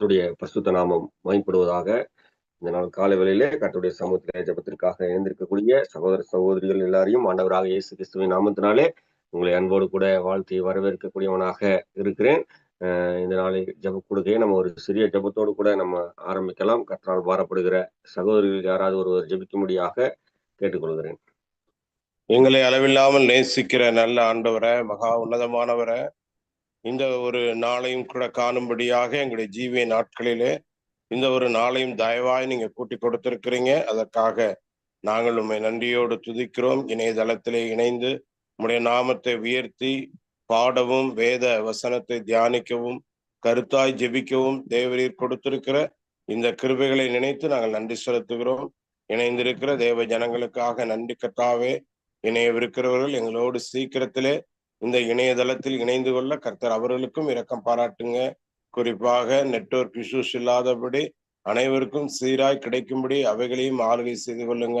கத்துடைய பிரசுத்த நாமம் மயன்படுவதாக இந்த நாள் காலை வேளையிலே கத்துடைய சமூகத்திலே ஜபத்திற்காக எழுந்திருக்கக்கூடிய சகோதர சகோதரிகள் எல்லாரையும் ஆண்டவராக இயேசு கிறிஸ்துவின் நாமத்தினாலே உங்களை அன்போடு கூட வாழ்த்தி வரவேற்கக்கூடியவனாக இருக்கிறேன். இந்த நாளை ஜப கொடுக்கையை நம்ம ஒரு சிறிய ஜபத்தோடு கூட நம்ம ஆரம்பிக்கலாம். கற்றால் வாரப்படுகிற சகோதரிகள் யாராவது ஒருவர் ஜபிக்கும்படியாக கேட்டுக்கொள்கிறேன். எங்களை அளவில்லாமல் நேசிக்கிற நல்ல ஆண்டவரை மகா உன்னதமானவரை இந்த ஒரு நாளையும் கூட காணும்படியாக எங்களுடைய ஜீவிய நாட்களிலே இந்த ஒரு நாளையும் தயவாய் நீங்க கூட்டி கொடுத்திருக்கிறீங்க. அதற்காக நாங்கள் உண்மை நன்றியோடு துதிக்கிறோம். இணையதளத்திலே இணைந்து உங்களுடைய நாமத்தை உயர்த்தி பாடவும் வேத வசனத்தை தியானிக்கவும் கருத்தாய் ஜெபிக்கவும் தேவரீர் கொடுத்திருக்கிற இந்த கிருபைகளை நினைத்து நாங்கள் நன்றி செலுத்துகிறோம். இணைந்திருக்கிற தேவ ஜனங்களுக்காக நன்றி கட்டாவே இணையவிருக்கிறவர்கள் எங்களோடு சீக்கிரத்திலே இந்த இணையதளத்தில் இணைந்து கொள்ள கர்த்தர் அவர்களுக்கும் இரக்கம் பாராட்டுங்க. குறிப்பாக நெட்ஒர்க் இஷ்யூஸ் இல்லாதபடி அனைவருக்கும் சீராய் கிடைக்கும்படி அவைகளையும் ஆளுகை செய்து கொள்ளுங்க.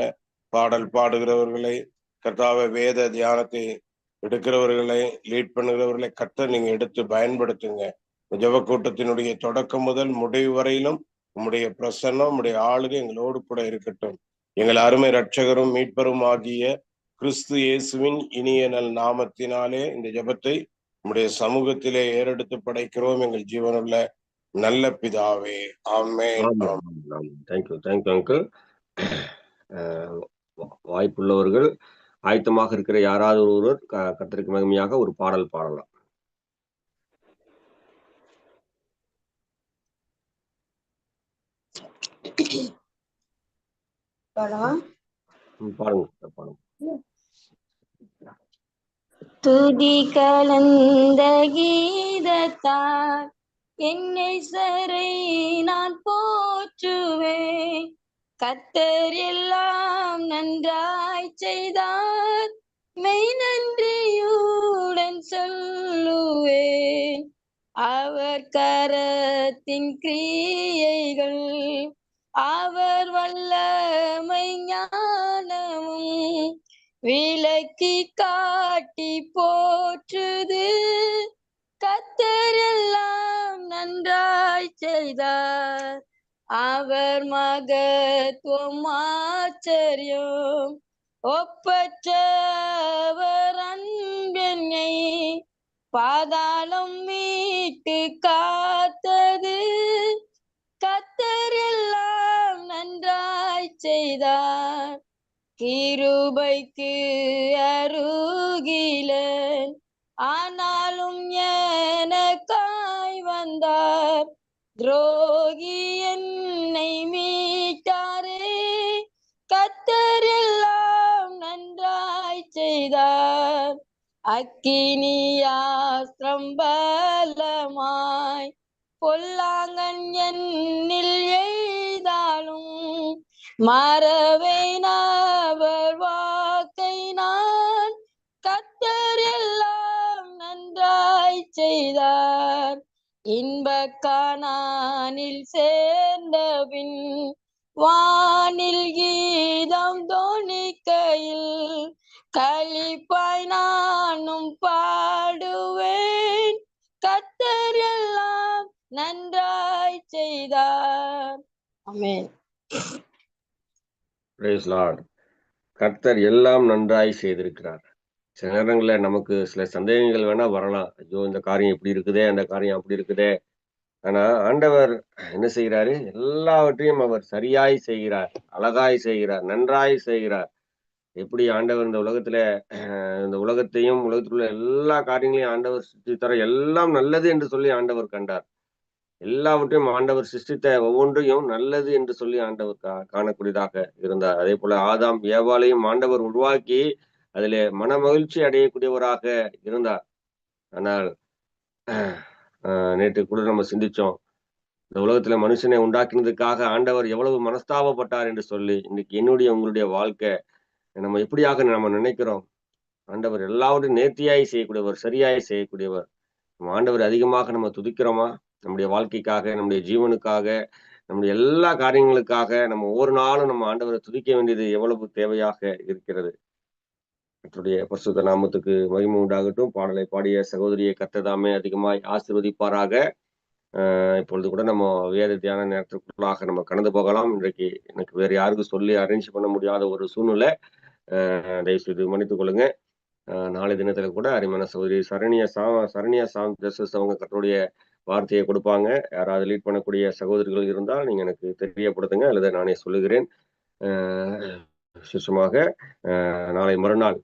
பாடல் பாடுகிறவர்களை கர்த்தாவ வேத தியானத்தை எடுக்கிறவர்களை லீட் பண்ணுகிறவர்களை கர்த்தர் நீங்க எடுத்து பயன்படுத்துங்க. ஜப கூட்டத்தினுடைய தொடக்கம் முதல் முடிவு வரையிலும் உம்முடைய பிரசன்னம் உம்முடைய ஆளுகை எங்களோடு கூட இருக்கட்டும். எங்கள் அருமை ரட்சகரும் மீட்பரும் ஆகிய கிறிஸ்து இயேசுவின் இனிய நல் நாமத்தினாலே இந்த ஜபத்தை நம்முடைய சமூகத்திலே ஏறெடுத்து படைக்கிறோம். எங்கள் ஜீவனுள்ள நல்ல பிதாவே. ஆமே தேங்க்யூ தேங்க்யூ அங்கிள் வாய்ப்புள்ளவர்கள் ஆயத்தமாக இருக்கிற யாராவது ஒருவர் கத்திற்கு மகிமையாக ஒரு பாடல் பாடலாம். பாருங்க பாருங்க துதி கலந்த கீதத்தார் என்னை சரை நான் போற்றுவேன். கத்தர் எல்லாம் நன்றாய் செய்தார். மெய் நன்றியுடன் சொல்லுவேன். அவர் கரத்தின் கிரியைகள் அவர் வல்லமை ஞானமும் விளக்கி காட்டி போற்றுது. கத்தரெல்லாம் நன்றாய் செய்தார். அவர் மகத்துவம் ஆச்சரியம். ஒப்பற்றவர் அன்பெண்ணை பாதாளம் மீட்டு காத்தது. கத்தரெல்லாம் நன்றாய் செய்தார். கிருபைக்கு அருகிலன். ஆனாலும் எனக்காய் வந்தார். துரோகி என்னை மீட்டாரே. கத்தரெல்லாம் நன்றாய் செய்தார். அக்கினியாஸ்திரம் பலமாய். பொல்லாங்கன் என்னில் மறவேன் அவர் வாக்கை நான் கத்தர் எல்லாம் நன்றாய் செய்தார். இன்பக்கானில் சேர்ந்தபின் வானில் கீதம் தோணிக்கையில் களிப்பாய் நானும் பாடுவேன் கத்தர் எல்லாம் நன்றாய் செய்தார். அமேன் கர்த்தர் எல்லாம் நன்றாய் செய்திருக்கிறார். சில நேரங்களில் நமக்கு சில சந்தேகங்கள் வேணா வரலாம். ஐயோ இந்த காரியம் இப்படி இருக்குதே அந்த காரியம் அப்படி இருக்குதே. ஆனா ஆண்டவர் என்ன செய்கிறாரு? எல்லாவற்றையும் அவர் சரியாய் செய்கிறார் அழகாய் செய்கிறார் நன்றாய் செய்கிறார். எப்படி ஆண்டவர் இந்த உலகத்துல இந்த உலகத்தையும் உலகத்தில் உள்ள எல்லா காரியங்களையும் ஆண்டவர் சுற்றி தர எல்லாம் நல்லது என்று சொல்லி ஆண்டவர் கண்டார். எல்லாவற்றையும் ஆண்டவர் சிருஷ்டித்த ஒவ்வொன்றையும் நல்லது என்று சொல்லி ஆண்டவர் காணக்கூடியதாக இருந்தார். அதே போல ஆதாம் ஏவாலையும் ஆண்டவர் உருவாக்கி அதிலே மன மகிழ்ச்சி அடையக்கூடியவராக இருந்தார். ஆனால் நேற்று கூட நம்ம சிந்திச்சோம். இந்த உலகத்துல மனுஷனை உண்டாக்கினதுக்காக ஆண்டவர் எவ்வளவு மனஸ்தாபப்பட்டார் என்று சொல்லி இன்னைக்கு என்னுடைய உங்களுடைய வாழ்க்கை நம்ம எப்படியாக நம்ம நினைக்கிறோம்? ஆண்டவர் எல்லாவற்றையும் நேர்த்தியாய் செய்யக்கூடியவர் சரியாய் செய்யக்கூடியவர். நம்ம ஆண்டவர் அதிகமாக நம்ம துதிக்கிறோமா? நம்முடைய வாழ்க்கைக்காக நம்முடைய ஜீவனுக்காக நம்முடைய எல்லா காரியங்களுக்காக நம்ம ஒவ்வொரு நாளும் நம்ம ஆண்டவரை துதிக்க வேண்டியது எவ்வளவு தேவையாக இருக்கிறது. மற்றுடைய பரிசுத்த நாமத்துக்கு மகிமை உண்டாகட்டும். பாடலை பாடிய சகோதரியை கத்ததாமே அதிகமாய் ஆசிர்வதிப்பாராக. இப்பொழுது கூட நம்ம வேத தியான நேரத்திற்குள்ளாக நம்ம கடந்து போகலாம். இன்றைக்கு எனக்கு வேற யாருக்கும் சொல்லி அரேஞ்ச் பண்ண முடியாத ஒரு சூழ்நிலை. தயவு செய்து மன்னித்துக் கொள்ளுங்க. நாளை தினத்துல கூட அருமையான சகோதரி சரணிய சா சரணியா சாம் ஜஸ்டிஸ் அவங்க கத்தருடைய வார்த்தையை கொடுப்பாங்க. யாராவது லீட் பண்ணக்கூடிய சகோதரிகள் இருந்தால் நீங்க எனக்கு தெரியப்படுத்துங்க அல்லது நானே சொல்லுகிறேன். அஹ் நாளை மறுநாள்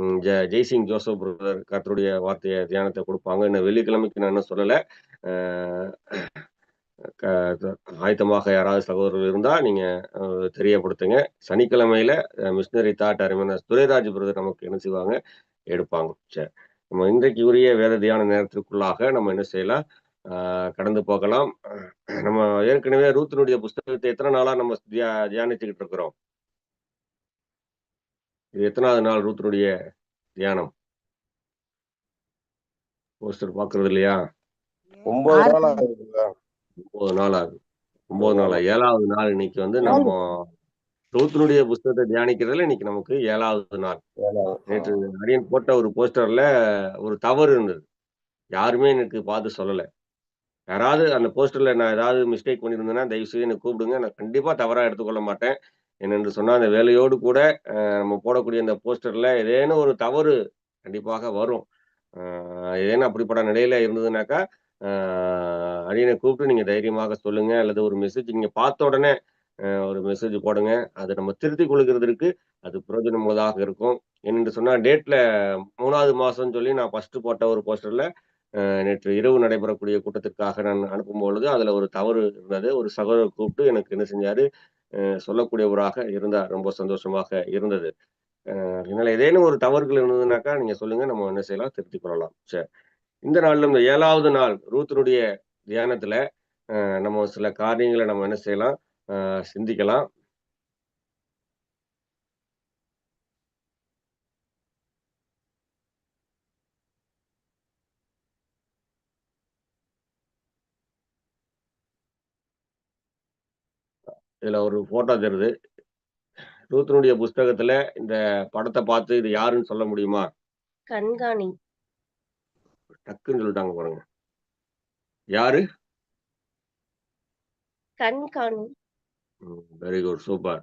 ஜ ஜெய்சிங் ஜோசப் பிரதர் கர்த்தருடைய வார்த்தையை தியானத்தை கொடுப்பாங்க. இன்னும் வெள்ளிக்கிழமைக்கு நான் இன்னும் சொல்லலை. க- ஆயத்தமாக யாராவது சகோதரர்கள் இருந்தால் நீங்கள் தெரியப்படுத்துங்க. சனிக்கிழமையில மிஷினரி தாட் அருமையான துரைராஜ் பிரதர் நமக்கு என்ன செய்வாங்க? எடுப்பாங்க. சரி. நம்ம இன்றைக்கு உரிய வேத தியான நேரத்திற்குள்ளாக நம்ம என்ன செய்யலாம்? ஆஹ் கடந்து போகலாம். நம்ம ஏற்கனவே ரூத்தினுடைய புஸ்தகத்தை எத்தனை நாளா நம்ம தியா தியானிச்சுக்கிட்டு இருக்கிறோம்? இது எத்தனாவது நாள் ரூத்தினுடைய தியானம்? போஸ்டர் பாக்குறது இல்லையா? ஒன்பது நாள் ஆகுதுங்க ஒன்பது நாள் ஆகுது. ஒன்பது நாள். ஆகுது. ஏழாவது நாள் இன்னைக்கு வந்து நம்ம ரூத்தினுடைய புஸ்தகத்தை தியானிக்கிறதுல இன்னைக்கு நமக்கு ஏழாவது நாள். நேற்று அரியன் போட்ட ஒரு போஸ்டர்ல ஒரு தவறு இருந்தது. யாருமே எனக்கு பார்த்து சொல்லல. யாராவது அந்த போஸ்டர்ல நான் ஏதாவது மிஸ்டேக் பண்ணியிருந்தேன்னா தயவு செய்து எனக்கு கூப்பிடுங்க. நான் கண்டிப்பா தவறா எடுத்துக்கொள்ள மாட்டேன். என்னென்று சொன்னா அந்த வேலையோடு கூட நம்ம போடக்கூடிய அந்த போஸ்டர்ல ஏதேனும் ஒரு தவறு கண்டிப்பாக வரும். ஏதேனும் அப்படிப்பட்ட நிலையில இருந்ததுனாக்கா அரியனை கூப்பிட்டு நீங்க தைரியமாக சொல்லுங்க அல்லது ஒரு மெசேஜ் நீங்க பார்த்த உடனே ஒரு மெசேஜ் போடுங்க. அதை நம்ம திருத்திக் கொள்கிறதுக்கு அது பிரயோஜனமுள்ளதாக இருக்கும். என்னென்று சொன்னால் டேட்ல மூணாவது மாதம்னு சொல்லி நான் ஃபர்ஸ்ட் போட்ட ஒரு போஸ்டர்ல நேற்று இரவு நடைபெறக்கூடிய கூட்டத்திற்காக நான் அனுப்பும் பொழுது அதுல ஒரு தவறு இருந்தது. ஒரு சகோதரர் கூப்பிட்டு எனக்கு என்ன செஞ்சாரு? சொல்லக்கூடியவராக இருந்தார். ரொம்ப சந்தோஷமாக இருந்தது. அதனால ஏதேனும் ஒரு தவறுகள் இருந்ததுனாக்கா நீங்க சொல்லுங்க. நம்ம என்ன செய்யலாம்? திருத்திக் கொள்ளலாம். சரி. இந்த நாளில் இந்த ஏழாவது நாள் ரூத்தினுடைய தியானத்துல நம்ம சில காரியங்களை நம்ம என்ன செய்யலாம்? சிந்திக்கலாம். இதுல ஒரு போட்டோ தெரியுது ரூத்தினுடைய புஸ்தகத்துல இந்த படத்தை பார்த்து இது யாருன்னு சொல்ல முடியுமா? கண்காணி. டக்குன்னு சொல்லிட்டாங்க பாருங்க. யாரு? கண்காணி. வெரி குட் சூப்பர்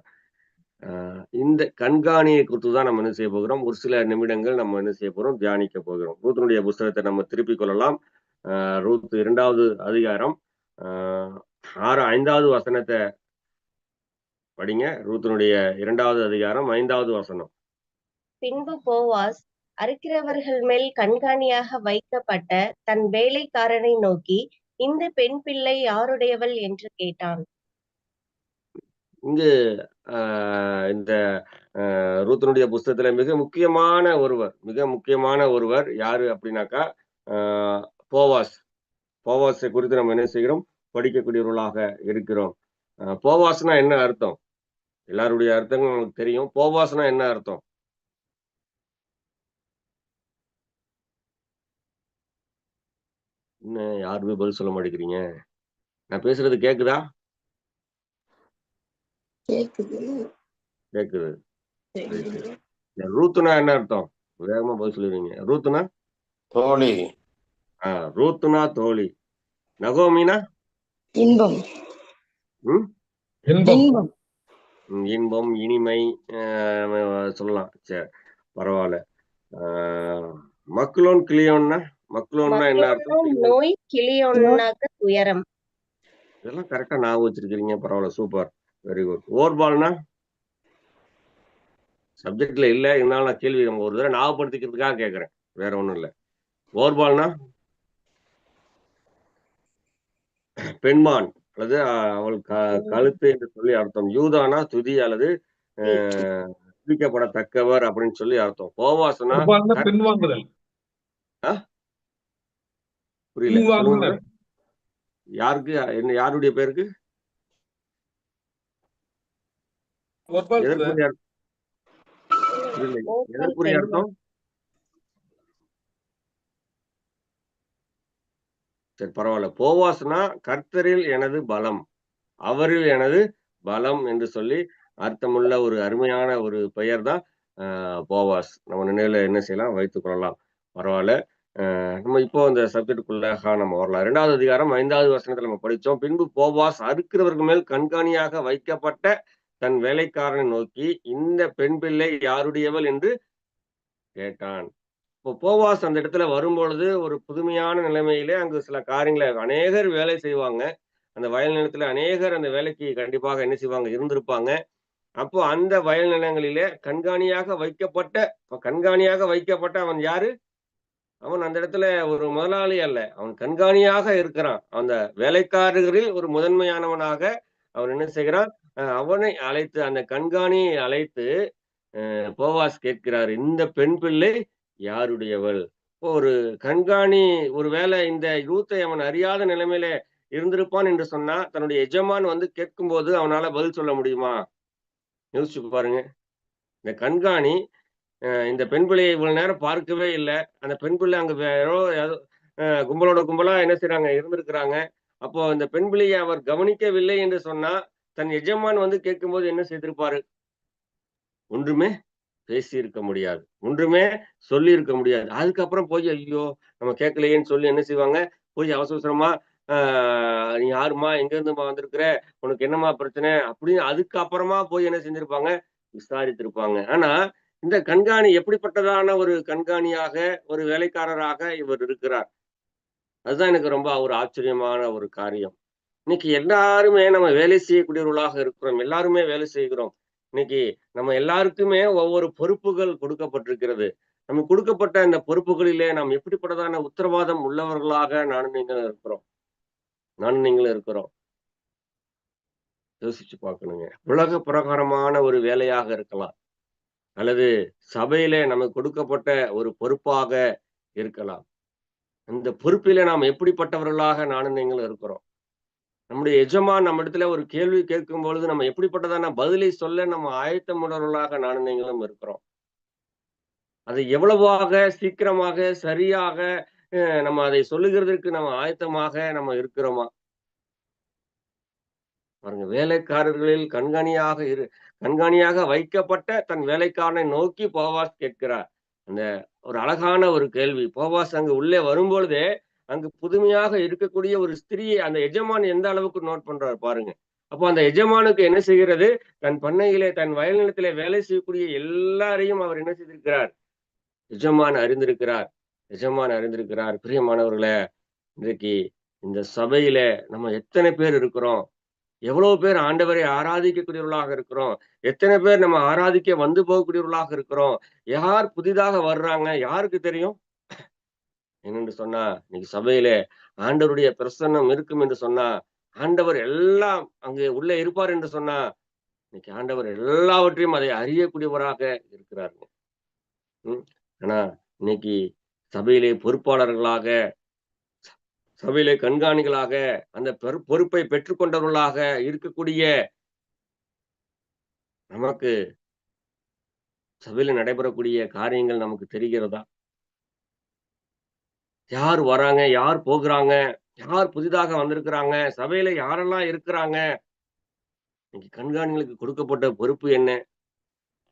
இந்த கண்காணியை குறித்து தான் நம்ம என்ன செய்ய போகிறோம்? ஒரு சில நிமிடங்கள் நம்ம என்ன செய்ய போகிறோம் தியானிக்க போகிறோம். ரூத்தனுடைய புஸ்தகத்தை நம்ம திருப்பிக் கொள்ளலாம். ரூத் இரண்டாவது அதிகாரம் ஆறு ஐந்தாவது வசனத்தை படிங்க. ரூத்தனுடைய இரண்டாவது அதிகாரம் ஐந்தாவது வசனம். பின்பு போவாஸ் அறுக்கிறவர்கள் மேல் கண்காணியாக வைக்கப்பட்ட தன் வேலைக்காரனை நோக்கி இந்த பெண் பிள்ளை யாருடையவள்? என்று கேட்டான். இங்கு இந்த ரூத்தனுடைய ரூத்தினுடைய புஸ்தகத்துல மிக முக்கியமான ஒருவர் மிக முக்கியமான ஒருவர் யாரு அப்படின்னாக்கா போவாஸ். போவாஸை குறித்து நம்ம என்ன செய்கிறோம்? படிக்கக்கூடியவர்களாக இருக்கிறோம். போவாஸ்னா என்ன அர்த்தம்? எல்லாருடைய அர்த்தங்களும் நமக்கு தெரியும். போவாஸ்னா என்ன அர்த்தம்? இன்னும் யாருமே பதில் சொல்ல மாட்டேங்கிறீங்க? நான் பேசுறது கேக்குதா? கேக்குது கேக்குது. ரூத்துனா என்ன அர்த்தம்? வேகமா பதில் சொல்லுவீங்க ரூத்துனா? தோழி. ஆஹ் ரூத்துனா தோழி. நகோமினா? இன்பம்? இன்பம். இன்பம். இனிமை சொல்லலாம். சரி பரவாயில்ல. ஆஹ் மக்லோன் கிளியோன்னா? மக்லோன்னா என்ன அர்த்தம்? நோய் கிளியொன்னாக துயரம். இதெல்லாம் கரெக்டா ஞாபகம் வச்சிருக்கிறீங்க. பரவாயில்ல சூப்பர். வெரி குட் ஓவர்பால்னா சப்ஜெக்ட்ல இல்ல இருந்தாலும் நான் கேள்வி நம்ம ஒரு தடவை ஞாபகப்படுத்திக்கிறதுக்காக கேட்கறேன் வேற ஒண்ணும் இல்ல. ஓவர்பால்னா பெண்மான் அல்லது அவள் க கழுத்து என்று சொல்லி அர்த்தம். யூதானா துதி அல்லது துதிக்கப்படத்தக்கவர் அப்படின்னு சொல்லி அர்த்தம். பின்வாங்குதல் புரியல. யாருக்கு என்ன யாருடைய பேருக்கு? எதற்குரிய அர்த்தம்? சரி பரவாயில்ல. போவாஸ்னா கர்த்தரில் எனது பலம் அவரில் எனது பலம் என்று சொல்லி அர்த்தமுள்ள ஒரு அருமையான ஒரு பெயர் தான் ஆஹ், போவாஸ். நம்ம நினைவுல என்ன செய்யலாம்? வைத்துக் கொள்ளலாம். பரவாயில்ல. நம்ம இப்போ இந்த சப்ஜெக்டுக்குள்ளாக நம்ம வரலாம். இரண்டாவது அதிகாரம் ஐந்தாவது வசனத்துல நம்ம படிச்சோம் பின்பு போவாஸ் அறுக்கிறவர்கள் மேல் கண்காணியாக வைக்கப்பட்ட தன் வேலைக்காரனை நோக்கி இந்த பெண் பிள்ளை யாருடையவள் என்று கேட்டான். இப்போ போவாஸ் அந்த இடத்துல வரும்பொழுது ஒரு புதுமையான நிலைமையிலே அங்கு சில காரியங்களை அநேகர் வேலை செய்வாங்க. அந்த வயல் நிலத்துல அநேகர் அந்த வேலைக்கு கண்டிப்பாக என்ன செய்வாங்க? இருந்திருப்பாங்க. அப்போ அந்த வயல் நிலங்களிலே கண்காணியாக வைக்கப்பட்ட கண்காணியாக வைக்கப்பட்ட அவன் யாரு? அவன் அந்த இடத்துல ஒரு முதலாளி அல்ல. அவன் கண்காணியாக இருக்கிறான். அந்த வேலைக்காரர்களில் ஒரு முதன்மையானவனாக அவன் என்ன செய்கிறான்? அவனை அழைத்து அந்த கண்காணியை அழைத்து போவாஸ் கேட்கிறார் இந்த பெண் பிள்ளை யாருடையவள்? ஒரு கண்காணி ஒருவேளை இந்த யூத்தை அவன் அறியாத நிலைமையில இருந்திருப்பான் என்று சொன்னா தன்னுடைய எஜமான் வந்து கேட்கும்போது அவனால பதில் சொல்ல முடியுமா? யோசிச்சு பாருங்க. இந்த கண்காணி இந்த பெண் பிள்ளையை இவ்வளவு நேரம் பார்க்கவே இல்லை. அந்த பெண் பிள்ளை அங்க யாரோ ஏதோ, கும்பலோட கும்பலா என்ன செய்யறாங்க இருந்திருக்கிறாங்க. அப்போ இந்த பெண் பிள்ளையை அவர் கவனிக்கவில்லை என்று சொன்னா தன் எஜமான் வந்து கேட்கும்போது என்ன செய்திருப்பாரு? ஒன்றுமே பேசி இருக்க முடியாது. ஒன்றுமே சொல்லி இருக்க முடியாது. அதுக்கப்புறம் போய் ஐயோ நம்ம கேட்கலையேன்னு சொல்லி என்ன செய்வாங்க? போய் அவசர அவசரமா ஆஹ் நீ யாருமா எங்க இருந்துமா வந்திருக்கிற? உனக்கு என்னமா பிரச்சனை? அப்படின்னு அதுக்கப்புறமா போய் என்ன செஞ்சிருப்பாங்க? விசாரித்திருப்பாங்க. ஆனா இந்த கண்காணி எப்படிப்பட்டதான ஒரு கண்காணியாக ஒரு வேலைக்காரராக இவர் இருக்கிறார்? அதுதான் எனக்கு ரொம்ப ஒரு ஆச்சரியமான ஒரு காரியம். இன்னைக்கு எல்லாருமே நம்ம வேலை செய்யக்கூடியவர்களாக இருக்கிறோம். எல்லாருமே வேலை செய்கிறோம். இன்னைக்கு நம்ம எல்லாருக்குமே ஒவ்வொரு பொறுப்புகள் கொடுக்கப்பட்டிருக்கிறது. நம்ம கொடுக்கப்பட்ட இந்த பொறுப்புகளிலே நாம் எப்படிப்பட்டதான உத்தரவாதம் உள்ளவர்களாக நானும் நீங்களும் இருக்கிறோம். நானும் நீங்களும் இருக்கிறோம். யோசிச்சு பார்க்கணுங்க. உலக பிரகாரமான ஒரு வேலையாக இருக்கலாம். அல்லது சபையிலே நமக்கு கொடுக்கப்பட்ட ஒரு பொறுப்பாக இருக்கலாம். அந்த பொறுப்பில நாம் எப்படிப்பட்டவர்களாக நானும் நீங்களும் இருக்கிறோம். நம்முடைய எஜமான் நம்ம இடத்துல ஒரு கேள்வி கேட்கும் பொழுது நம்ம எப்படிப்பட்டதான பதிலை சொல்ல நம்ம ஆயத்தமுடர்களாக உள்ளவர்களாக நானும் நீங்களும் இருக்கிறோம். அதை எவ்வளவாக சீக்கிரமாக சரியாக நம்ம அதை சொல்லுகிறதற்கு நம்ம ஆயத்தமாக நம்ம இருக்கிறோமா? பாருங்க வேலைக்காரர்களில் கண்காணியாக இரு கண்காணியாக வைக்கப்பட்ட தன் வேலைக்காரனை நோக்கி போவாஸ் கேட்கிறார். அந்த ஒரு அழகான ஒரு கேள்வி. போவாஸ் அங்கு உள்ளே வரும்பொழுதே அங்கு புதுமையாக இருக்கக்கூடிய ஒரு ஸ்திரியை அந்த எஜமான் எந்த அளவுக்கு நோட் பண்றாரு பாருங்க. அப்போ அந்த எஜமானுக்கு என்ன செய்கிறது? தன் பண்ணையிலே தன் வயல் நிலத்திலே வேலை செய்யக்கூடிய எல்லாரையும் அவர் என்ன செய்திருக்கிறார்? எஜமான் அறிந்திருக்கிறார். எஜமான் அறிந்திருக்கிறார். பிரியமானவர்களே இன்றைக்கு இந்த சபையில நம்ம எத்தனை பேர் இருக்கிறோம்? எவ்வளவு பேர் ஆண்டவரை ஆராதிக்கக்கூடியவர்களாக இருக்கிறோம்? எத்தனை பேர் நம்ம ஆராதிக்க வந்து போகக்கூடியவர்களாக இருக்கிறோம்? யார் புதிதாக வர்றாங்க? யாருக்கு தெரியும்? என்னென்று சொன்னா இன்னைக்கு சபையில ஆண்டவருடைய பிரசன்னம் இருக்கும் என்று சொன்னா ஆண்டவர் எல்லாம் அங்கே உள்ளே இருப்பார் என்று சொன்னா இன்னைக்கு ஆண்டவர் எல்லாவற்றையும் அதை அறியக்கூடியவராக இருக்கிறாருங்க உம் ஆனா இன்னைக்கு சபையிலே பொறுப்பாளர்களாக சபையிலே கண்காணிகளாக அந்த பொறுப்பை பெற்றுக்கொண்டவர்களாக இருக்கக்கூடிய நமக்கு சபையில நடைபெறக்கூடிய காரியங்கள் நமக்கு தெரிகிறதா? யார் வராங்க? யார் போகிறாங்க? யார் புதிதாக வந்திருக்கிறாங்க? சபையில யாரெல்லாம் இருக்கிறாங்க? இன்னைக்கு கண்காணிகளுக்கு கொடுக்கப்பட்ட பொறுப்பு என்ன?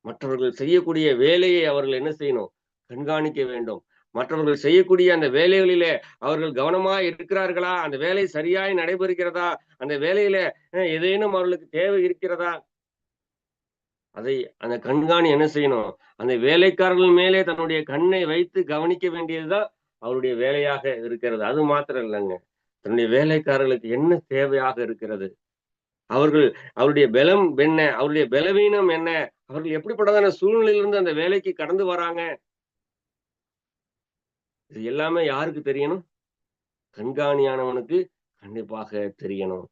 மற்றவர்கள் செய்யக்கூடிய வேலையை அவர்கள் என்ன செய்யணும்? கண்காணிக்க வேண்டும். மற்றவர்கள் செய்யக்கூடிய அந்த வேலைகளிலே அவர்கள் கவனமா இருக்கிறார்களா? அந்த வேலை சரியாய் நடைபெறுகிறதா? அந்த வேலையில ஏதேனும் அவர்களுக்கு தேவை இருக்கிறதா? அதை அந்த கண்காணி என்ன செய்யணும்? அந்த வேலைக்காரர்கள் மேலே தன்னுடைய கண்ணை வைத்து கவனிக்க வேண்டியதுதான் அவருடைய வேலையாக இருக்கிறது. அது மாத்திரம் இல்லைங்க. தன்னுடைய வேலைக்காரர்களுக்கு என்ன தேவையாக இருக்கிறது? அவர்கள் அவருடைய பலம் என்ன? அவருடைய பலவீனம் என்ன? அவர்கள் எப்படிப்பட்டதான சூழ்நிலையிலிருந்து அந்த வேலைக்கு கடந்து வராங்க? இது எல்லாமே யாருக்கு தெரியணும்? கண்காணியானவனுக்கு கண்டிப்பாக தெரியணும்.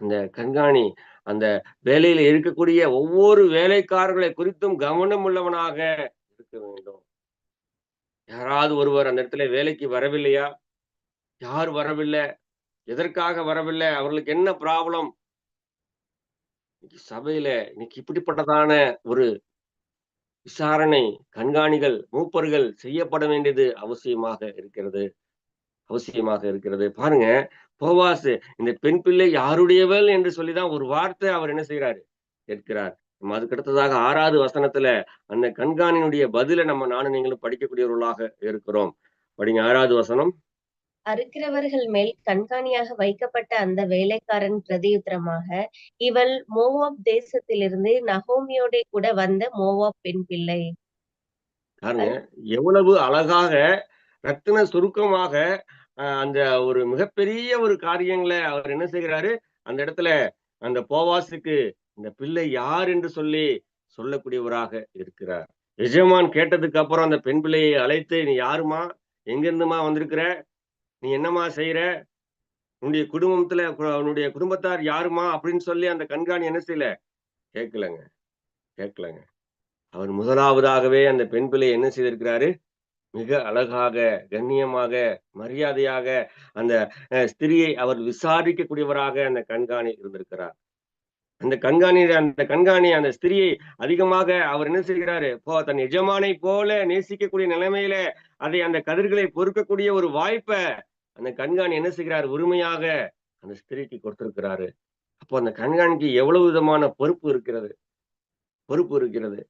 அந்த கண்காணி அந்த வேலையில இருக்கக்கூடிய ஒவ்வொரு வேலைக்காரர்களை குறித்தும் கவனம் உள்ளவனாக இருக்க வேண்டும். யாராவது ஒருவர் அந்த இடத்துல வேலைக்கு வரவில்லையா? யார் வரவில்லை? எதற்காக வரவில்லை? அவர்களுக்கு என்ன ப்ராப்ளம் இன்னைக்கு சபையில இன்னைக்கு இப்படிப்பட்டதான ஒரு விசாரணை கண்காணிகள் மூப்பர்கள் செய்யப்பட வேண்டியது அவசியமாக இருக்கிறது. அவசியமாக இருக்கிறது. பாருங்க போவாசு இந்த பெண் பிள்ளை யாருடையவள் என்று சொல்லிதான் ஒரு வார்த்தை அவர் என்ன செய்யறாரு கேட்கிறார். நம்ம அதுக்கு அடுத்ததாக ஆறாவது வசனத்துல அந்த கண்காணியினுடைய பதிலை நம்ம நானும் நீங்களும் படிக்கக்கூடியவர்களாக இருக்கிறோம். படிங்க ஆறாவது வசனம். அறுக்கிறவர்கள் மேல் கண்காணியாக வைக்கப்பட்ட அந்த வேலைக்காரன் பிரதியுத்தரமாக இவள் மோவாப் தேசத்திலிருந்து நகோமியோட கூட வந்த மோவாப் பெண் பிள்ளை. பாருங்க எவ்வளவு அழகாக ரத்தின சுருக்கமாக அந்த ஒரு மிகப்பெரிய ஒரு காரியங்களை அவர் என்ன செய்கிறாரு? அந்த இடத்துல அந்த போவாசுக்கு இந்த பிள்ளை யார் என்று சொல்லி சொல்லக்கூடியவராக இருக்கிறார். எஜமான் கேட்டதுக்கு அப்புறம் அந்த பெண் பிள்ளையை அழைத்து நீ யாருமா எங்கிருந்துமா வந்திருக்கிற? நீ என்னம்மா செய்யற உன்னுடைய குடும்பத்துல உன்னுடைய குடும்பத்தார் யாருமா அப்படின்னு சொல்லி அந்த கண்காணி என்ன செய்யல? கேட்கலங்க. கேட்கலங்க. அவர் முதலாவதாகவே அந்த பெண் பிள்ளை என்ன செய்திருக்கிறாரு? மிக அழகாக கண்ணியமாக மரியாதையாக அந்த அஹ், ஸ்திரியை அவர் விசாரிக்கக்கூடியவராக அந்த கண்காணி இருந்திருக்கிறார். அந்த கண்காணி அந்த கண்காணி அந்த ஸ்திரியை அதிகமாக அவர் என்ன செய்கிறாரு? போ தன் எஜமானை போல நேசிக்கக்கூடிய நிலைமையில அதை அந்த கதிர்களை பொறுக்கக்கூடிய ஒரு வாய்ப்பை அந்த கண்காணி என்ன செய்கிறார்? உரிமையாக அந்த ஸ்திரீக்கு கொடுத்திருக்கிறாரு. அப்போ அந்த கண்காணிக்கு எவ்வளவு விதமான பொறுப்பு இருக்கிறது? பொறுப்பு இருக்கிறது.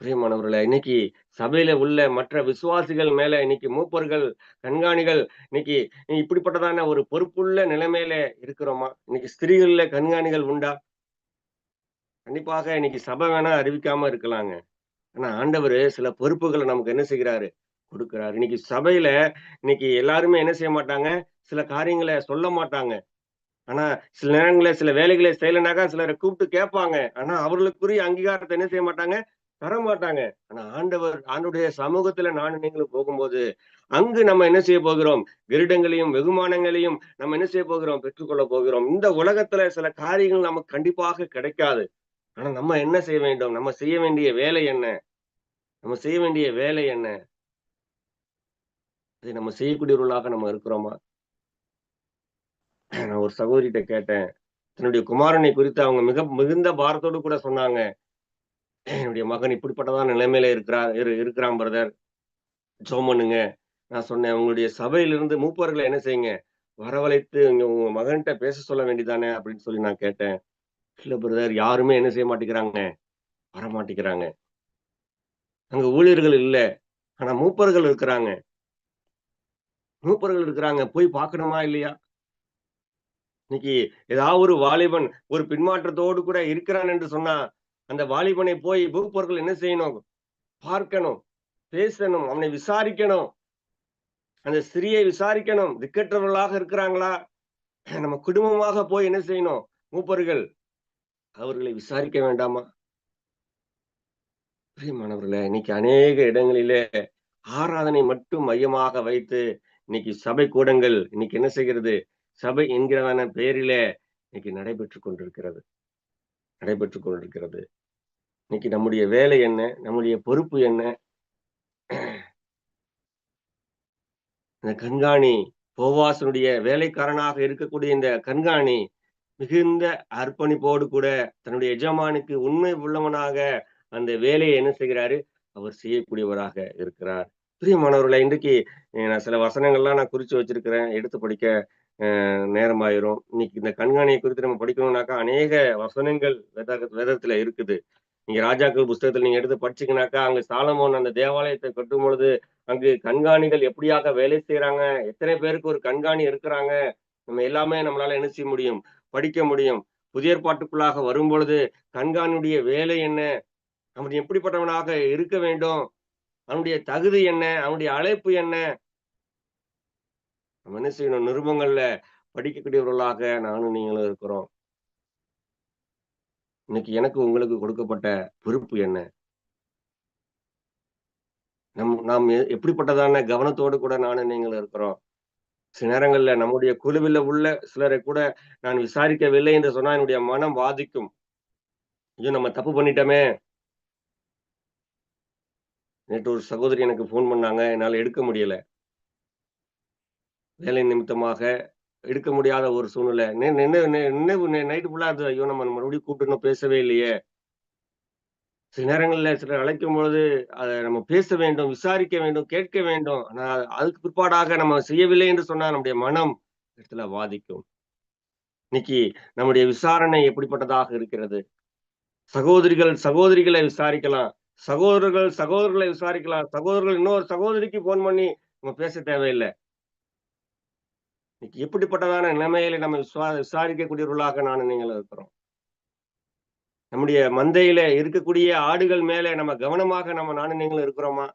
பிரியமானவர்களே இன்னைக்கு சபையில உள்ள மற்ற விசுவாசிகள் மேல இன்னைக்கு மூப்பர்கள் கண்காணிகள் இன்னைக்கு இப்படிப்பட்டதான ஒரு பொறுப்புள்ள நிலைமையில இருக்கிறோமா? இன்னைக்கு ஸ்திரீகள்ல கண்காணிகள் உண்டா? கண்டிப்பாக இன்னைக்கு சபை வேணா அறிவிக்காம இருக்கலாங்க. ஆனா ஆண்டவர் சில பொறுப்புகளை நமக்கு என்ன செய்கிறாரு? கொடுக்கிறாரு. இன்னைக்கு சபையில இன்னைக்கு எல்லாருமே என்ன செய்ய மாட்டாங்க? சில காரியங்களை சொல்ல மாட்டாங்க. ஆனா சில நேரங்களில் சில வேலைகளை செய்யலைனாக்கா சிலரை கூப்பிட்டு கேட்பாங்க. ஆனா அவர்களுக்குரிய அங்கீகாரத்தை என்ன செய்ய மாட்டாங்க? தர மாட்டாங்க. ஆனா ஆண்டவர் ஆண்டுடைய சமூகத்துல நானும் நீங்களும் போகும்போது அங்கு நம்ம என்ன செய்ய போகிறோம்? கிரீடங்களையும் வெகுமானங்களையும் நம்ம என்ன செய்ய போகிறோம்? பெற்றுக்கொள்ள போகிறோம். இந்த உலகத்துல சில காரியங்கள் நமக்கு கண்டிப்பாக கிடைக்காது. ஆனா நம்ம என்ன செய்ய வேண்டும்? நம்ம செய்ய வேண்டிய வேலை என்ன? நம்ம செய்ய வேண்டிய வேலை என்ன? அதை நம்ம செய்யக்கூடியவர்களாக நம்ம இருக்கிறோமா? நான் ஒரு சகோதரிகிட்ட கேட்டேன். தன்னுடைய குமாரனை குறித்து அவங்க மிக மிகுந்த பாரத்தோடு கூட சொன்னாங்க. என்னுடைய மகன் இப்படிப்பட்டதான் நிலைமையில இருக்கிறார் இரு- இருக்கிறான் பிரதர் ஜோம் பண்ணுங்க. நான் சொன்னேன் உங்களுடைய சபையிலிருந்து மூப்பர்களை என்ன செய்யுங்க? வரவழைத்து இங்க உங்க மகன்கிட்ட பேச சொல்ல வேண்டியதானே? அப்படின்னு சொல்லி நான் கேட்டேன். இல்ல பிரதர் யாருமே என்ன செய்ய மாட்டேங்கிறாங்க? வர மாட்டேங்கிறாங்க. அங்க ஊழியர்கள் இல்ல. ஆனா மூப்பர்கள் இருக்கிறாங்க. மூப்பர்கள் இருக்கிறாங்க. போய் பார்க்கணுமா இல்லையா? இன்னைக்கு ஏதாவது ஒரு வாலிபன் ஒரு பின்மாற்றத்தோடு கூட இருக்கிறான் என்று சொன்னா அந்த வாலிபனை போய் மூப்பர்கள் என்ன செய்யணும்? பார்க்கணும். பேசணும். அவனை விசாரிக்கணும். அந்த ஸ்திரியை விசாரிக்கணும். திக்கற்றவர்களாக இருக்கிறாங்களா? நம்ம குடும்பமாக போய் என்ன செய்யணும்? மூப்பர்கள் அவர்களை விசாரிக்க வேண்டாமா? பிரியமானவர்களே இன்னைக்கு அநேக இடங்களிலே ஆராதனை மட்டும் மையமாக வைத்து இன்னைக்கு சபை கூடங்கள் இன்னைக்கு என்ன செய்கிறது? சபை என்கிறதான பெயரிலே இன்னைக்கு நடைபெற்று கொண்டிருக்கிறது. நடைபெற்று கொண்டிருக்கிறது. இன்னைக்கு நம்முடைய வேலை என்ன? நம்முடைய பொறுப்பு என்ன? இந்த கண்காணி போவாசனுடைய வேலைக்காரனாக இருக்கக்கூடிய இந்த கண்காணி மிகுந்த அர்ப்பணிப்போடு கூட தன்னுடைய எஜமானுக்கு உண்மை உள்ளவனாக அந்த வேலையை என்ன செய்கிறாரு? அவர் செய்யக்கூடியவராக இருக்கிறார். பிரியமானவர்களை இன்றைக்கு நான் சில வசனங்கள்லாம் நான் குறிச்சு வச்சிருக்கிறேன். எடுத்து படிக்க நேரமாயிரும். இன்னைக்கு இந்த கண்காணியை குறித்து நம்ம படிக்கணும்னாக்கா அநேக வசனங்கள் வேத வேதத்துல இருக்குது. நீங்க ராஜாக்கள் புஸ்தகத்துல நீங்க எடுத்து படிச்சீங்கன்னாக்கா அங்க சாலமோன் அந்த தேவாலயத்தை கட்டும் பொழுது அங்கு கண்காணிகள் எப்படியாக வேலை செய்யறாங்க எத்தனை பேருக்கு ஒரு கண்காணி இருக்கிறாங்க? நம்ம எல்லாமே நம்மளால என்ன செய்ய முடியும்? படிக்க முடியும். புதிய ஏற்பாட்டுக்குள்ளாக வரும்பொழுது கண்காணியுடைய வேலை என்ன? அவன் எப்படிப்பட்டவனாக இருக்க வேண்டும்? அவனுடைய தகுதி என்ன? அவனுடைய அழைப்பு என்ன? நம்ம என்ன செய்யணும்? நிருபங்கள்ல படிக்கக்கூடியவர்களாக நானும் நீங்களும் இருக்கிறோம். இன்னைக்கு எனக்கு உங்களுக்கு கொடுக்கப்பட்ட பொறுப்பு என்ன? நம் நாம் எப்படிப்பட்டதான கவனத்தோடு கூட நானும் நீங்களும் இருக்கிறோம். சில நேரங்கள்ல நம்முடைய குழுவில் உள்ள சிலரை கூட நான் விசாரிக்கவில்லை என்று சொன்னா என்னுடைய மனம் வாதிக்கும். ஐயோ நம்ம தப்பு பண்ணிட்டோமே. நேற்று ஒரு சகோதரி எனக்கு ஃபோன் பண்ணாங்க. என்னால எடுக்க முடியல. வேலை நிமித்தமாக எடுக்க முடியாத ஒரு சூழ்நிலை. நினைவு நைட்டு ஃபுல்லா அது ஐயோ நம்ம மறுபடியும் கூப்பிட்டு இன்னும் பேசவே இல்லையே. சில நேரங்களில் சிலர் அழைக்கும் பொழுது அதை நம்ம பேச வேண்டும் விசாரிக்க வேண்டும் கேட்க வேண்டும். ஆனால் அதுக்கு பிற்பாடாக நம்ம செய்யவில்லை என்று சொன்னால் நம்முடைய மனம் இடத்துல வாதிக்கும். இன்னைக்கு நம்முடைய விசாரணை எப்படிப்பட்டதாக இருக்கிறது? சகோதரிகள் சகோதரிகளை விசாரிக்கலாம். சகோதரர்கள் சகோதரர்களை விசாரிக்கலாம். சகோதரர்கள் இன்னொரு சகோதரிக்கு போன் பண்ணி நம்ம பேச தேவையில்லை. இன்னைக்கு எப்படிப்பட்டதான நிலைமையில நம்ம விசுவா விசாரிக்கக்கூடியவர்களாக நான் நீங்கள் இருக்கிறோம். நம்முடைய மந்தையில இருக்கக்கூடிய ஆடுகள் மேல நம்ம கவனமாக நம்ம நாணயங்களும் இருக்கிறோமா?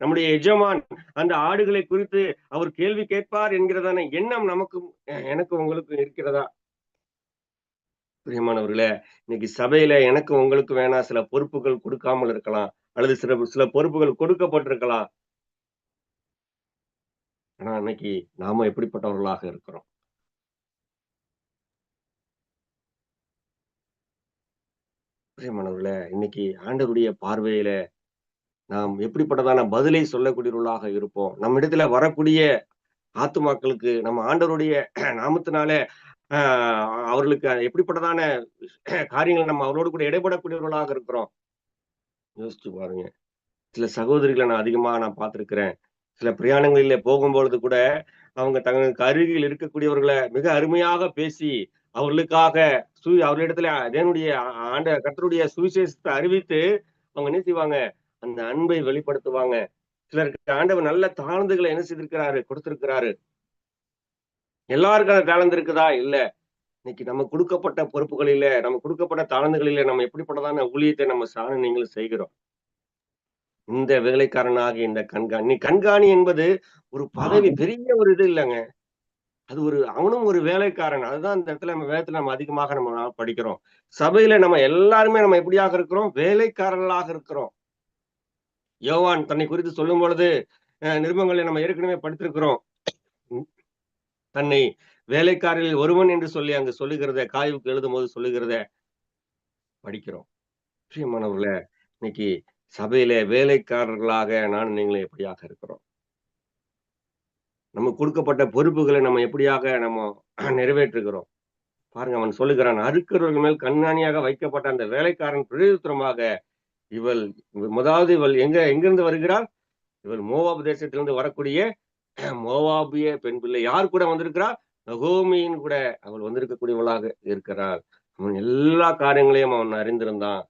நம்முடைய எஜமான் அந்த ஆடுகளை குறித்து அவர் கேள்வி கேட்பார் என்கிறதான எண்ணம் நமக்கும் எனக்கு உங்களுக்கும் இருக்கிறதா? பிரியமானவர்களே இன்னைக்கு சபையில எனக்கு உங்களுக்கு வேணா சில பொறுப்புகள் கொடுக்காமல் இருக்கலாம் அல்லது சில சில பொறுப்புகள் கொடுக்கப்பட்டிருக்கலாம். ஆனா இன்னைக்கு நாம எப்படிப்பட்டவர்களாக இருக்கிறோம்? பிரியமானவர்களே இன்னைக்கு ஆண்டவருடைய பார்வையில நாம் எப்படிப்பட்டதான பதிலை சொல்லக்கூடியவர்களாக இருப்போம். நம்ம இடத்துல வரக்கூடிய ஆத்துமாக்களுக்கு நம்ம ஆண்டவருடைய நாமத்தினால ஆஹ் அவர்களுக்கு எப்படிப்பட்டதான காரியங்கள் நம்ம அவரோடு கூட இடைபடக்கூடியவர்களாக இருக்கிறோம். யோசிச்சு பாருங்க. சில சகோதரிகளை நான் அதிகமா நான் பார்த்திருக்கிறேன். சில பிரயாணங்களில போகும்பொழுது கூட அவங்க தங்களுக்கு அருகில் இருக்கக்கூடியவர்களை மிக அருமையாக பேசி அவர்களுக்காக சு அவர்களிடத்துல தேவனுடைய ஆண்ட கர்த்தருடைய சுவிசேஷத்தை அறிவித்து அவங்க என்ன செய்வாங்க? அந்த அன்பை வெளிப்படுத்துவாங்க. சிலருக்கு ஆண்டவர் நல்ல தாழ்ந்துகளை என்ன செய்திருக்கிறாரு? கொடுத்திருக்கிறாரு. எல்லாருக்கும் தாழ்ந்து இருக்குதா இல்ல. இன்னைக்கு நம்ம கொடுக்கப்பட்ட பொறுப்புகளில நம்ம கொடுக்கப்பட்ட தாழ்ந்துகளில நம்ம எப்படிப்பட்டதான ஊழியத்தை நம்ம சாண நீங்களும் செய்கிறோம். இந்த வேலைக்காரனாக இந்த கண்காணி. கண்காணி என்பது ஒரு பதவி பெரிய ஒரு இது இல்லைங்க. அது ஒரு அவனும் ஒரு வேலைக்காரன். அதுதான் அந்த இடத்துல நம்ம வேதத்துல நம்ம அதிகமாக நம்ம படிக்கிறோம். சபையில நம்ம எல்லாருமே நம்ம எப்படியாக இருக்கிறோம்? வேலைக்காரர்களாக இருக்கிறோம். யோவான் தன்னை குறித்து சொல்லும் பொழுது நிருபங்களை நம்ம ஏற்கனவே படித்திருக்கிறோம். தன்னை வேலைக்காரரில் ஒருவன் என்று சொல்லி அங்கு சொல்லுகிறத காய்வுக்கு எழுதும் போது சொல்லுகிறத படிக்கிறோம். பிரியமானவர்களே இன்னைக்கு சபையில வேலைக்காரர்களாக நான் நீங்களும் எப்படியாக இருக்கிறோம்? நம்ம கொடுக்கப்பட்ட பொறுப்புகளை நம்ம எப்படியாக நம்ம நிறைவேற்றுகிறோம்? பாருங்க அவன் சொல்லுகிறான் அறுக்கிறவர்கள் மேல் கண்காணியாக வைக்கப்பட்ட அந்த வேலைக்காரன் பிரதித்திரமாக இவள் முதலாவது இவள் எங்க எங்கிருந்து வருகிறாள்? இவள் மோவாப் தேசத்திலிருந்து வரக்கூடிய மோவாபிய பெண் பிள்ளை யார் கூட வந்திருக்கிறாள்? நகோமியின் கூட அவள் வந்திருக்கக்கூடியவளாக இருக்கிறாள். அவன் எல்லா காரியங்களையும் அவன் அறிந்திருந்தான்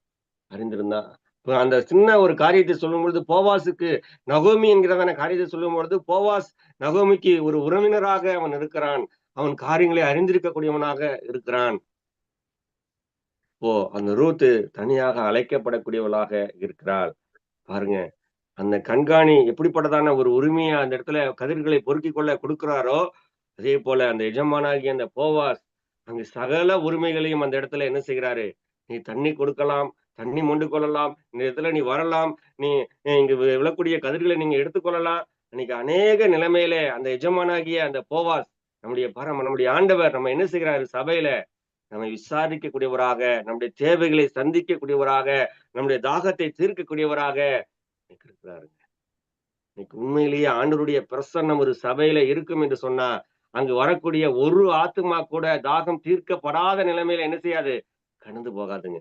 அறிந்திருந்தான். அந்த சின்ன ஒரு காரியத்தை சொல்லும் பொழுது போவாஸுக்கு நகோமி என்கிறதான காரியத்தை சொல்லும் பொழுது போவாஸ் நகோமிக்கு ஒரு உறவினராக அவன் இருக்கிறான். அவன் காரியங்களை அறிந்திருக்கக்கூடியவனாக இருக்கிறான். ஓ அந்த ரூத்து தனியாக அழைக்கப்படக்கூடியவளாக இருக்கிறாள். பாருங்க அந்த கண்காணி எப்படிப்பட்டதான ஒரு உரிமையை அந்த இடத்துல கதிர்களை பொறுக்கி கொள்ள கொடுக்கிறாரோ அதே போல அந்த எஜமானாகிய அந்த போவாஸ் அங்கு சகல உரிமைகளையும் அந்த இடத்துல என்ன செய்கிறாரு? நீ தண்ணி கொடுக்கலாம் தண்ணி மொண்டு கொள்ளலாம் இந்த இடத்துல நீ வரலாம் நீ இங்கு விழக்கூடிய கதிர்களை நீங்க எடுத்துக்கொள்ளலாம் இன்னைக்கு அநேக நிலைமையில அந்த எஜமானாகிய அந்த போவாஸ் நம்முடைய பரம் நம்முடைய ஆண்டவர் நம்ம என்ன செய்கிறாரு சபையில? நம்மை விசாரிக்கக்கூடியவராக நம்முடைய தேவைகளை சந்திக்கக்கூடியவராக நம்முடைய தாகத்தை தீர்க்கக்கூடியவராக இருக்கிறாருங்க. இன்னைக்கு உண்மையிலேயே ஆண்டவருடைய பிரசன்னம் ஒரு சபையில இருக்கும் என்று சொன்னா அங்கு வரக்கூடிய ஒரு ஆத்துமா கூட தாகம் தீர்க்கப்படாத நிலைமையில என்ன செய்யாது? கடந்து போகாதுங்க.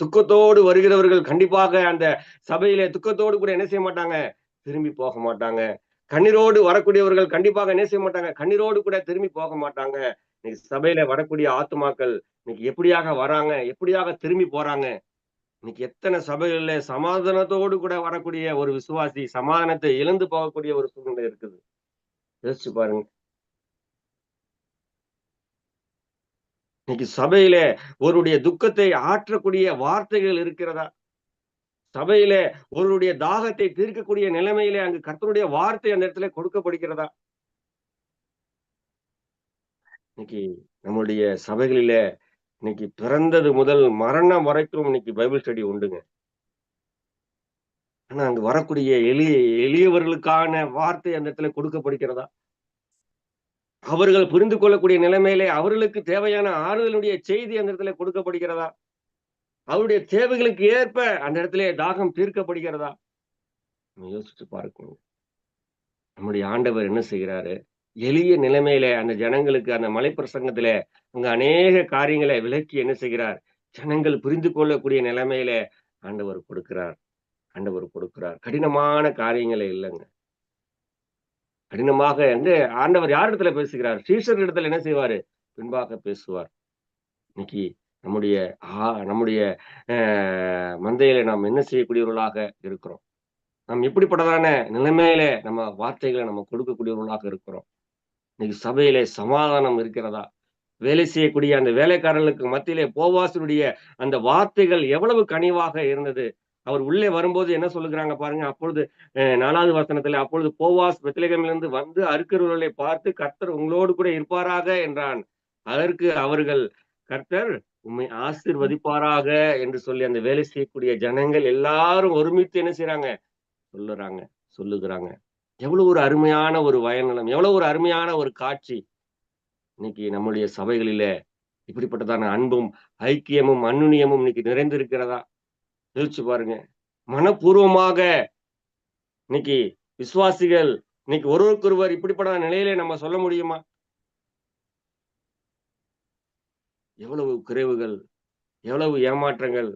துக்கத்தோடு வருகிறவர்கள் கண்டிப்பாக அந்த சபையில துக்கத்தோடு கூட என்ன செய்ய மாட்டாங்க? திரும்பி போக மாட்டாங்க. கண்ணீரோடு வரக்கூடியவர்கள் கண்டிப்பாக என்ன செய்ய மாட்டாங்க? கண்ணீரோடு கூட திரும்பி போக மாட்டாங்க. இன்னைக்கு சபையில வரக்கூடிய ஆத்துமாக்கள் இன்னைக்கு எப்படியாக வராங்க? எப்படியாக திரும்பி போறாங்க? இன்னைக்கு எத்தனை சபைகள்ல சமாதானத்தோடு கூட வரக்கூடிய ஒரு விசுவாசி சமாதானத்தை இழந்து போகக்கூடிய ஒரு சூழ்நிலை இருக்குது. யோசிச்சு பாருங்க. இன்னைக்கு சபையில ஒருடைய துக்கத்தை ஆற்றக்கூடிய வார்த்தைகள் இருக்கிறதா? சபையில ஒருவருடைய தாகத்தை தீர்க்கக்கூடிய நிலைமையில அங்கு கர்த்தருடைய வார்த்தை அந்த இடத்துல கொடுக்கப்படுகிறதா? இன்னைக்கு நம்முடைய சபைகளில இன்னைக்கு பிறந்தது முதல் மரணம் வரைக்கும் இன்னைக்கு பைபிள் ஸ்டடி உண்டுங்க. ஆனா அங்கு வரக்கூடிய எளிய எளியவர்களுக்கான வார்த்தை அந்த இடத்துல கொடுக்கப்படுகிறதா? அவர்கள் புரிந்து கொள்ளக்கூடிய நிலைமையிலே அவர்களுக்கு தேவையான ஆறுதலுடைய செய்தி அந்த இடத்துல கொடுக்கப்படுகிறதா? அவருடைய தேவைகளுக்கு ஏற்ப அந்த இடத்துல தாகம் தீர்க்கப்படுகிறதா? நம்ம யோசிச்சு பார்க்கணும். நம்முடைய ஆண்டவர் என்ன செய்கிறாரு? எளிய நிலைமையில அந்த ஜனங்களுக்கு அந்த மலைப்பிரசங்கத்துல அங்க அநேக காரியங்களை விளக்கி என்ன செய்கிறார்? ஜனங்கள் புரிந்து கொள்ளக்கூடிய நிலைமையில ஆண்டவர் கொடுக்கிறார். ஆண்டவர் கொடுக்கிறார். கடினமான காரியங்களே இல்லைங்க. கடினமாக வந்து ஆண்டவர் யார் இடத்துல பேசுகிறார்? ஸ்ரீசர் இடத்துல என்ன செய்வார்? பின்பாக பேசுவார். இன்னைக்கு நம்முடைய நம்முடைய மந்தையில நாம் என்ன செய்யக்கூடியவர்களாக இருக்கிறோம்? நாம் எப்படிப்பட்டதான நிலைமையில நம்ம வார்த்தைகளை நம்ம கொடுக்கக்கூடியவர்களாக இருக்கிறோம்? இன்னைக்கு சபையிலே சமாதானம் இருக்கிறதா? வேலை செய்யக்கூடிய அந்த வேலைக்காரர்களுக்கு மத்தியிலே போவாசனுடைய அந்த வார்த்தைகள் எவ்வளவு கனிவாக இருந்தது? அவர் உள்ளே வரும்போது என்ன சொல்லுகிறாங்க பாருங்க அப்பொழுது நாலாவது வசனத்துல அப்பொழுது போவாஸ் வெத்திலகமிலிருந்து வந்து அறுக்கிறவர்களை பார்த்து கர்த்தர் உங்களோடு கூட இருப்பாராக என்றான். அதற்கு அவர்கள் கர்த்தர் உண்மை ஆசீர்வதிப்பாராக என்று சொல்லி அந்த வேலை செய்யக்கூடிய ஜனங்கள் எல்லாரும் ஒருமித்து என்ன செய்யறாங்க சொல்லுறாங்க சொல்லுகிறாங்க. எவ்வளவு ஒரு அருமையான ஒரு வயநலம் எவ்வளவு ஒரு அருமையான ஒரு காட்சி. இன்னைக்கு நம்முடைய சபைகளிலே இப்படிப்பட்டதான அன்பும் ஐக்கியமும் அன்னுனியமும் இன்னைக்கு நிறைந்திருக்கிறதா? யோசிச்சு பாருங்க. மனப்பூர்வமாக இன்னைக்கு விசுவாசிகள் இன்னைக்கு ஒருவருக்கொருவர் இப்படிப்பட்ட நிலையிலே நம்ம சொல்ல முடியுமா? எவ்வளவு குறைவுகள் எவ்வளவு ஏமாற்றங்கள்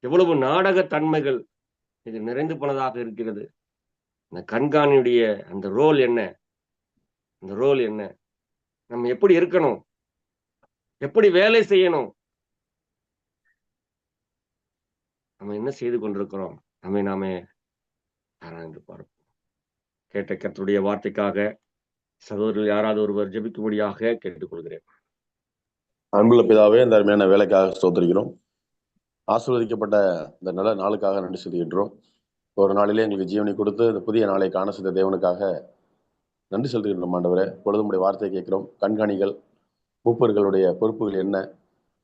எவ்வளவு நாடக தன்மைகள் இது நிறைந்து போனதாக இருக்கிறது. இந்த கண்காணியுடைய அந்த ரோல் என்ன? அந்த ரோல் என்ன? நம்ம எப்படி இருக்கணும்? எப்படி வேலை செய்யணும்? நம்ம என்ன செய்து கொண்டிருக்கிறோம்? நம்மை நாமே ஆராய்ந்து பார்ப்போம். கேட்ட கர்த்தருடைய வார்த்தைக்காக சகோதரர்கள் யாராவது ஒருவர் ஜெபிக்கும்படியாக கேட்டுக்கொள்கிறேன். அன்புள்ள பிதாவே இந்த அருமையான வேலைக்காக ஸ்தோத்திரிக்கிறோம். ஆசீர்வதிக்கப்பட்ட இந்த நல்ல நாளுக்காக நன்றி செலுத்துகின்றோம். ஒரு நாளிலே எங்களுக்கு ஜீவனை கொடுத்து இந்த புதிய நாளை காண செய்த தேவனுக்காக நன்றி செலுத்துகின்றோம் ஆண்டவரே. பொழுதுமுடைய வார்த்தையை கேட்கிறோம். கண்காணிகள் மூப்பர்களுடைய பொறுப்புகள் என்ன?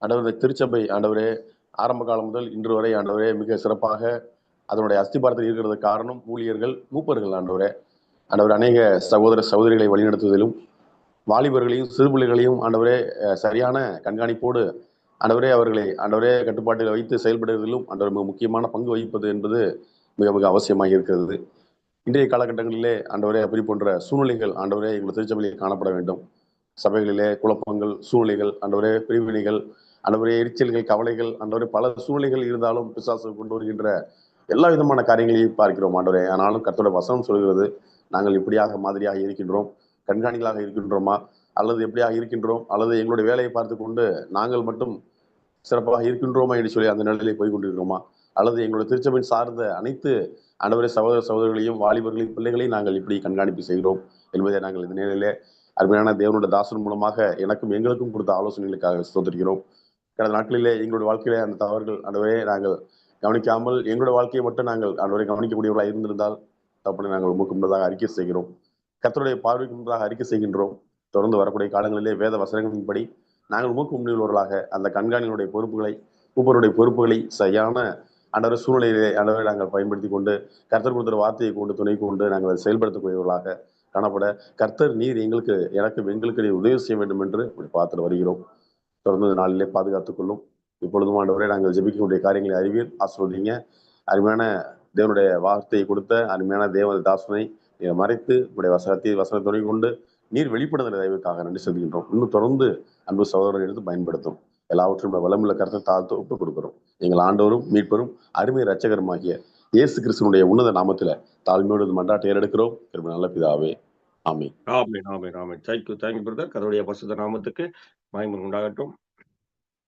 ஆண்டவரே திருச்சபை ஆண்டவரே ஆரம்ப காலம் முதல் இன்று வரை ஆண்டவரே மிக சிறப்பாக அதனுடைய அஸ்திபாரத்தில் இருக்கிறது காரணம் ஊழியர்கள் மூப்பர்கள் ஆண்டவரே. ஆண்டவர் அநேக சகோதர சகோதரிகளை வழிநடத்துவதிலும் வாலிபர்களையும் சிறுபிள்ளைகளையும் ஆண்டவரே சரியான கண்காணிப்போடு ஆண்டவரே அவர்களை ஆண்டவரே கட்டுப்பாட்டில் வைத்து செயல்படுவதிலும் ஆண்டவர் மிக முக்கியமான பங்கு வகிப்பது என்பது மிக மிக அவசியமாக இருக்கிறது. இன்றைய காலகட்டங்களிலே ஆண்டவரே அப்படி போன்ற சூழ்நிலைகள் ஆண்டவரே எங்கள் திருச்சபையில் காணப்பட வேண்டும். சபைகளிலே குழப்பங்கள் சூழ்நிலைகள் ஆண்டவரே பிரிவினைகள் ஆண்டவரே எரிச்சல்கள் கவலைகள் ஆண்டவரே பல சூழ்நிலைகள் இருந்தாலும் பிசாசு கொண்டு வருகின்ற எல்லா விதமான காரியங்களையும் பார்க்கிறோம் ஆண்டவரே. ஆனாலும் கத்தோட வசனம் சொல்கிறது நாங்கள் இப்படியாக மாதிரியாக இருக்கின்றோம் கண்காணிகளாக இருக்கின்றோமா? அல்லது எப்படியாக இருக்கின்றோம்? அல்லது எங்களுடைய வேலையை பார்த்து கொண்டு நாங்கள் மட்டும் சிறப்பாக இருக்கின்றோமா என்று சொல்லி அந்த நிலையிலே போய் கொண்டிருக்கிறோமா? அல்லது எங்களுடைய திருச்சபையின் சார்ந்த அனைத்து அனைவரை சகோதர சகோதரிகளையும் வாலிபர்களையும் பிள்ளைகளையும் நாங்கள் இப்படி கண்காணிப்பு செய்கிறோம் என்பதை நாங்கள் இந்த நிலையிலே அருமையான தேவனுடைய தாசன் மூலமாக எனக்கும் எங்களுக்கும் கொடுத்த ஆலோசனைகளுக்காக சோதரிக்கிறோம் கடந்த நாட்களிலே எங்களுடைய வாழ்க்கையிலே அந்த தவறுகள் ஆண்டவரே நாங்கள் கவனிக்காமல் எங்களுடைய வாழ்க்கையை மட்டும் நாங்கள் ஆண்டவரை கவனிக்கக்கூடியவர்களாக இருந்திருந்தால் தப்புனை நாங்கள் உமக்கு முன்னதாக அறிக்கை செய்கிறோம். கர்த்தருடைய பார்வைக்கு முன்பதாக அறிக்கை செய்கின்றோம். தொடர்ந்து வரக்கூடிய காலங்களிலே வேத வசனங்களின்படி நாங்கள் உமக்கு முன்னிலவர்களாக அந்த கண்காணிகளுடைய பொறுப்புகளை மூப்பருடைய பொறுப்புகளை சரியான அன்றரை சூழ்நிலையிலே அன்றரை நாங்கள் பயன்படுத்தி கொண்டு கர்த்தர் கொடுத்த வார்த்தையை கொண்டு துணை கொண்டு நாங்கள் அதை செயல்படுத்தக்கூடியவர்களாக காணப்பட கர்த்தர் நீர் எங்களுக்கு எனக்கு எங்களுக்கு நீர் உதவி செய்ய வேண்டும் என்று இப்படி பார்த்துட்டு வருகிறோம். தொடர்ந்து நாளிலே பாதுகாத்துக் கொள்ளும் இப்பொழுதும் ஆண்டவரை நாங்கள் ஜெபிக்கக்கூடிய காரியங்களை அறிவீர். ஆசிர்வதிங்க. அருமையான தேவனுடைய வார்த்தையை கொடுத்த அருமையான தேவ தாசனை நீர் மறைத்து உடைய வசனத்தை வசனத்துறை கொண்டு நீர் வெளிப்படுத்துகிற தயவுக்காக நன்றி செலுத்துகின்றோம். இன்னும் தொடர்ந்து அன்பு சகோதரர் எடுத்து பயன்படுத்தும். எல்லாவற்றும் வளமுள்ள கருத்தை தாழ்த்து ஒப்புக் கொடுக்கிறோம். எங்கள் ஆண்டவரும் மீட்பரும் அருமை ரட்சகருமாகிய இயேசு கிறிஸ்தனுடைய உன்னத நாமத்தில் தாழ்மையோடு மன்றாட்டை ஏறெடுக்கிறோம். திரும்ப நல்ல பிதாவே. ஆமீன். ஆமீன் ஆமென் ஆமென். Thank you thank you brother கதவுடைய பசுத நாமத்துக்கு மகிமை உண்டாகட்டும்.